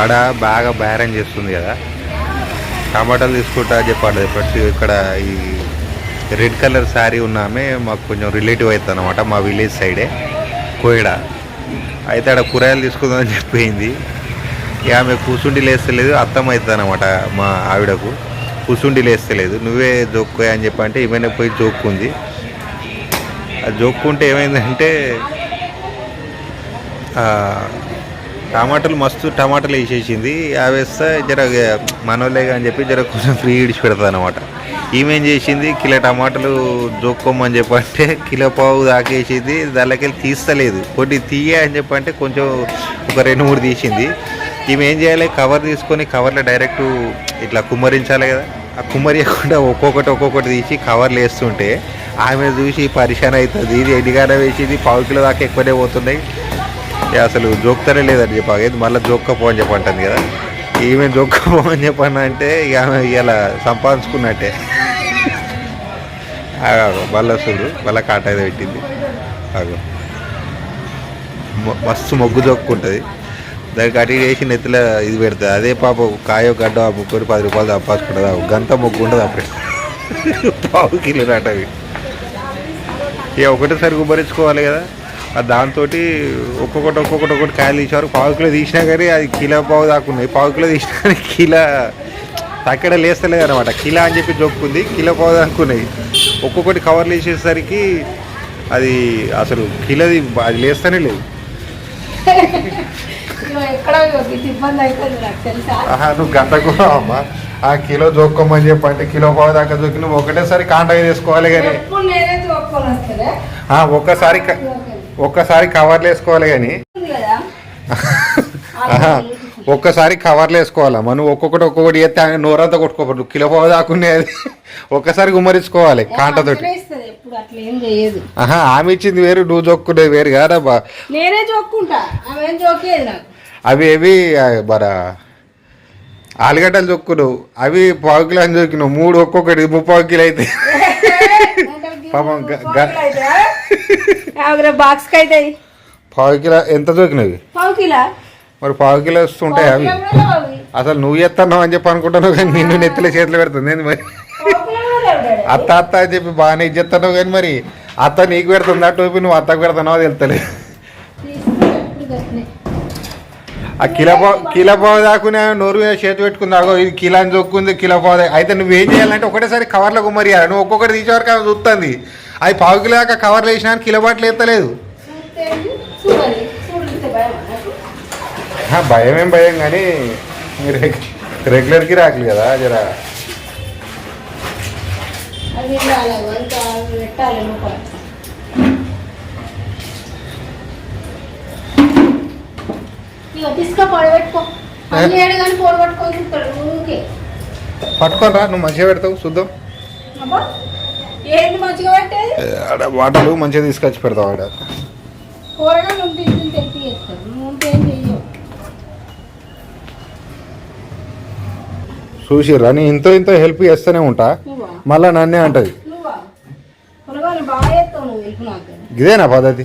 ఆడ బాగా బేరం చేస్తుంది కదా. టమాటాలు తీసుకుంటా చెప్పండి. ఫస్ట్ ఇక్కడ ఈ రెడ్ కలర్ శారీ ఉన్నామే మాకు కొంచెం రిలేటివ్ అవుతుంది అనమాట మా విలేజ్ సైడే కోయడ. అయితే ఆడ కూరగాయలు తీసుకుందామని చెప్పింది ఆమె కూసుండి లేస్తలేదు అర్థం అవుతుంది అనమాట మా ఆవిడకు. కూసుండి లేస్తలేదు. నువ్వే జోక్కోయ్ అని చెప్పంటే ఏమైనా పోయి జోక్కుంది. ఆ జోక్కుంటే ఏమైందంటే టమాటాలు మస్తు టమాటాలు వేసేసింది. అవి వేస్తే జర మనోళ్ళే అని చెప్పి జర కొంచెం ఫ్రీ ఇడిచి పెడతా అనమాట ఈమెం చేసింది? కిలో టమాటాలు జోక్కోమని చెప్పంటే కిలో పావు దాకేసింది దానిలోకెళ్ళి తీస్తలేదు. కొన్ని తీయ అని చెప్పంటే కొంచెం ఒక రెండు మూడు తీసింది. ఈమె ఏం చేయాలి? కవర్ తీసుకొని కవర్లో డైరెక్ట్ ఇట్లా కుమ్మరించాలి కదా. ఆ కుమ్మరియకుండా ఒక్కొక్కటి ఒక్కొక్కటి తీసి కవర్లు వేస్తుంటే ఆమె చూసి పరిశాన్ అవుతుంది. ఇది ఎన్నిగానే వేసింది? పావు కిలో దాకా ఎక్కువనే పోతున్నాయి. అసలు జోక్తనే లేదని చెప్పి. మళ్ళీ జోక్కపో అని చెప్పంటుంది కదా. ఈమె జోక్కపో అని చెప్పండి అంటే ఇక ఇలా సంపాదించుకున్నట్టే. మళ్ళీ చూడు మళ్ళీ కాట అయితే పెట్టింది. అగో మస్తు మొగ్గు జోక్కుంటుంది. దానికి అటు ఇటు వేసి నెత్తిలో ఇది పెడుతుంది అదే పాప కాయో గడ్డ ముప్పై పది రూపాయలు తప్పాసుకుంటుంది గంత మొగ్గు ఉండదు అప్పుడు పావు కిలో నాటవి ఇక ఒకటేసారి గుబ్బరించుకోవాలి కదా. దాంతో ఒక్కొక్కటి ఒక్కొక్కటి ఒక్కొక్కటి కాయలు తీసేవారు. పావు కిలో తీసినా కానీ అది కిలో పావు దాకున్నాయి పావు కిలో తీసినా కానీ కిలో తక్కడ లేస్తలేదు అనమాట కిలో అని చెప్పి జొక్కుంది కిలో పావు దాకున్నాయి ఒక్కొక్కటి కవర్లు వేసేసరికి అది అసలు కిలోది అది లేస్తూనే లేదు. నువ్వు గంటకు అమ్మా. ఆ కిలో జోక్కోమని చెప్పి అంటే కిలో పావు దాకా జోకి నువ్వు ఒకటేసారి కాంటాక్ట్ చేసుకోవాలి కానీ. ఒక్కసారి క- ఒక్కసారి కవర్లు వేసుకోవాలి కానీ. ఒక్కసారి కవర్లు వేసుకోవాలా? మనం ఒక్కొక్కటి ఒక్కొక్కటి ఎత్తే ఆయన నోరంతా కొట్టుకోకూడదు కిలో పావు దాకునే అది. ఒక్కసారి గుమ్మరించుకోవాలి కాంటతోటి. ఆహా ఆమె ఇచ్చింది వేరు నువ్వు జోక్కునేది వేరు కాదబ్బా నేనే జోక్కుంటా. అవి ఏవి మన ఆలుగడ్డలు జొక్కున్నావు. అవి పావు కిలో అని జొక్కినావు మూడు ఒక్కొక్కటి ముప్పావు కిలో అయితే. పాపం బాక్స్ అవుతాయి పావు కిలో ఎంత జోకినవి పావు కిలో? మరి పావు కిలో వస్తుంటాయి అవి. అసలు నువ్వు ఎత్తన్నావు అని చెప్పి అనుకుంటున్నావు కానీ నిన్ను నెత్తిలో చేతులు పెడుతుంది. ఏంది మరి. అత్త అత్త అని చెప్పి బాగానే ఇచ్చేస్తున్నావు కానీ మరి అత్త నీకు పెడుతుంది ఆ టోపీ నువ్వు అత్తకు పెడుతున్నావు అది వెళ్తలేదు. ఆ కిలో పావు కిలో పావు దాకునే నోరు మీద చేతి పెట్టుకుంది అగో ఇది కిలో అని చొక్కుంది కిలో పావు దా- అయితే నువ్వేం చేయాలంటే ఒకటేసారి కవర్లో గుమ్మరియాలి. నువ్వు ఒక్కొక్కటి తీసేవరకు ఆమె చూస్తుంది. అది పావు కిలో దాకా కవర్లు వేసినా కిలో బాటలు ఎత్తలేదు భయం ఏం భయం కానీ రెగ్యులర్కి రాకలు కదా జర. అది ఇవ్వాలి, అంత పెట్టాలి లోపల. ఇగో తీసుకో పొడబెట్టుకో పని చేయడు కానీ పొడబెట్టుకొని చూస్తాడు ఊరికే. పట్టుకొని రా నువ్వు మంచిగా పెడతావు చూద్దాం. ఆడ వాటలు మంచిగా తీసుకొచ్చి పెడతావు ఆడ. చూసిర్రా నేను ఇంతో ఇంతో హెల్ప్ చేస్తూనే ఉంటా. మళ్ళీ నన్నే అంటది. ఇదేనా పద్ధతి?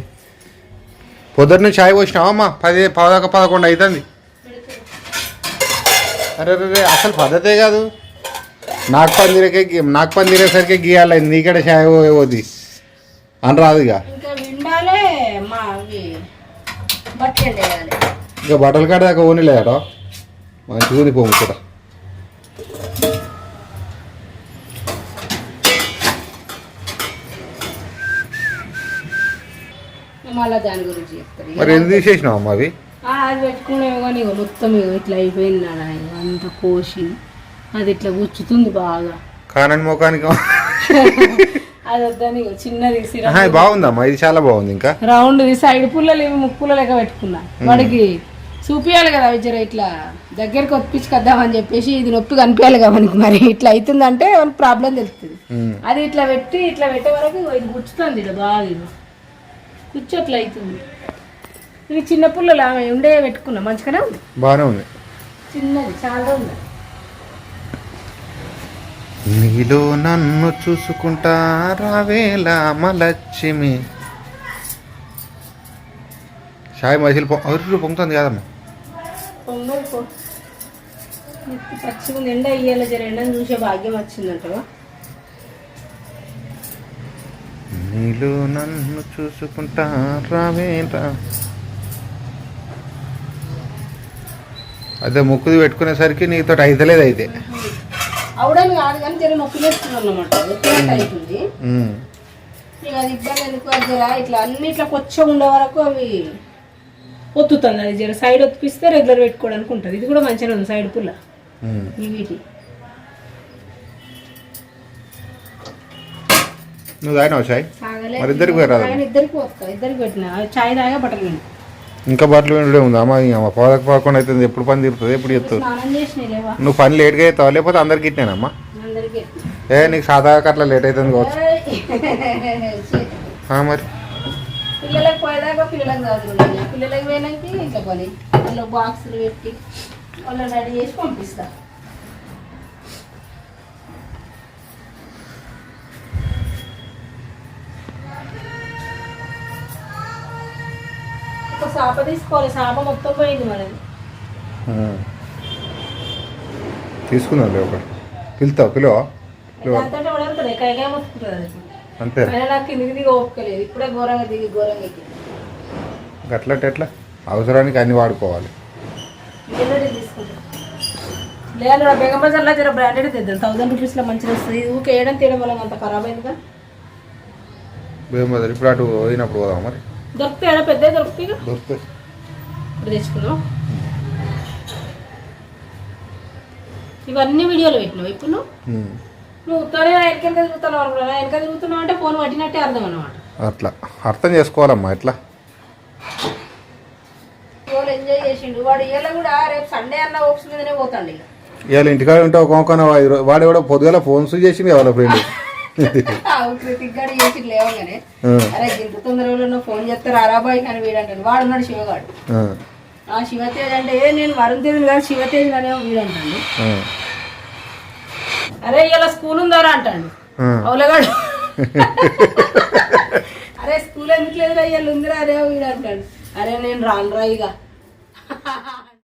పొద్దున్న చాయ్ పోసినావమ్మా పది పదొక పదకొండు అవుతుంది అరే అసలు పద్ధతే కాదు. నాకు పందిరకే నాకు పందిరేసరికి గీయాలి నీకడ చాయ్ పోది? అని రాదు ఇక. బట్టలు కాడ దాకా ఓనిలేదట మంచిగా ఉంది పోము కూడా మరి ఎందుకు తీసేసినావు అమ్మ అవి? అది పెట్టుకునేవి కానీ మొత్తం ఇట్లా అయిపోయింది అంత కోసి. అది ఇట్లా గుచ్చుతుంది బాగా. కానని ముఖానికి అది వద్దని చిన్నది సిరా ఆహా, ఇది బాగుందమ్మా ఇది చాలా బాగుంది ఇంకా. రౌండ్ సైడ్ పుల్లలు ఇవి ముక్కుల లెక్క పెట్టుకున్నా. వాడికి చూపియాలి కదా అవి జర ఇట్లా దగ్గరికి ఒప్పించుకొద్దామని చెప్పేసి ఇది నొప్పి కనిపించాలి కదా మనకి మరి. ఇట్లా అవుతుందంటే మనకి ప్రాబ్లం తెలుస్తుంది. అది ఇట్లా పెట్టి ఇట్లా పెట్టే వరకు ఇది గుచ్చుతుంది ఇట్లా బాగా ఇది. కూర్చో అట్లా అవుతుంది. ఇది చిన్న పుల్లలు ఆమె ఉండే పెట్టుకున్నా. మంచిగానే ఉంది? బాగానే ఉంది. చిన్నది చాలా ఉంది. నీలో నన్ను చూసుకుంటా రావేలా మలక్ష్మి షాయి మజిల్ పొ అర్రు పొంగుతుంది కాదమ్మా. పచ్చిగా జర ఎండని చూసే భాగ్యం వచ్చిందంటవా? నీళ్ళు నన్ను చూసుకుంటా రావేంటా అదే ముక్కుది పెట్టుకునేసరికి నీతో అయితలేదు అయితే అవడం కాదు కానీ జర నొప్పి అన్నమాట ఎత్తినట్టు అవుతుంది. ఇక అది ఇబ్బంది ఎందుకు? అది జర ఇట్లా అన్ని ఇట్లా కొంచెం ఉండే వరకు అవి ఒత్తుతుంది. అది జర సైడ్ ఒత్తిపిస్తే రెగ్యులర్ పెట్టుకోవడానికి ఉంటుంది. ఇది కూడా మంచిగా ఉంది సైడ్ పుల్ల. ఉమ్. ఈ వీటి. నువ్వు తాగినావు చాయ్? మరి ఇద్దరికి పోతా. ఇద్దరికి పెట్టిన. చాయ్ తాగా బట్టలు ఇంకా బట్టలు వినడే ఉందా? అమ్మ అమ్మ పోదక పోకుండా అవుతుంది. ఎప్పుడు పని తీరుతుంది? ఎప్పుడు లేవా నువ్వు పని లేట్గా అవుతావు లేకపోతే అందరికి ఇట్నేనమ్మా? అందరికి ఏ నీకు సాదాగా అట్లా లేట్ అవుతుంది కావచ్చు. మరి. పిల్లలకు పోయేదాకా పిల్లలకు చదువుతున్నాయి. పిల్లలకి పోయినాక ఇంకా పని. వాళ్ళ బాక్సులు పెట్టి వాళ్ళని రెడీ చేసి పంపిస్తా. ఒక సాప తీసుకోవాలి. సాప మొత్తం పోయింది మనది. ఉమ్. తీసుకుందాం లే ఒకటి. పిలుతావు పిలువ? అంతే. గట్లట్ ఎట్లా? అవసరానికి అన్ని వాడుకోవాలి. లేదు బేగం బజార్లో జర బ్రాండెడ్ తెద్దాం. థౌసండ్ రూపీస్లో మంచిగా వస్తుంది. తీయడం వల్ల అంత ఖరాబ్ అయిందిగా ఇప్పుడు అటు పోయినప్పుడు పోదాం మరి? దొరుకుతాయి ఏడా పెద్ద దొరుకుతాయి. దొరుకుతాయి. ఇప్పుడు తెచ్చుకున్నాం ఇవన్నీ వీడియోలు పెట్టినావు ఇప్పుడు నువ్వు? ఉత్తరే వెనక తిరుగుతున్నావు అనుకున్నా వెనక తిరుగుతున్నావు అంటే ఫోన్ పట్టినట్టే అర్థం అన్నమాట. అట్లా. అర్థం చేసుకోవాలమ్మా ఎట్లా? ఫోన్ ఎంజాయ్ చేసిండు. వాడు ఇవాళ కూడా రేపు సండే అన్న ఓప్స్ మీదనే పోతాడు ఇవాళ ఇంటికాడ ఉంటే ఒక వాడు కూడా పొద్దుగల ఫోన్స్ చేసింది వాళ్ళ ఫ్రెండ్. కృతిక్ గడి చేసి లేవగానే. అరే ఇంత తొందరగా ఫోన్ చేస్తారు అరాబాయి కానీ వీడంటాడు. వాడు ఉన్నాడు శివగాడు. ఆ. శివతేజ్ అంటే ఏ నేను వరుణ్ తేజ్ కాదు శివతేజ్ అనే వీడంటాడు. అరే ఇలా స్కూల్ ఉందారా అంటాడు. అవులగాడు. అరే స్కూల్ ఎందుకు లేదురా ఇవాళ ఉందిరా అరే వీడు అంటాడు అరే నేను రాను రా ఇక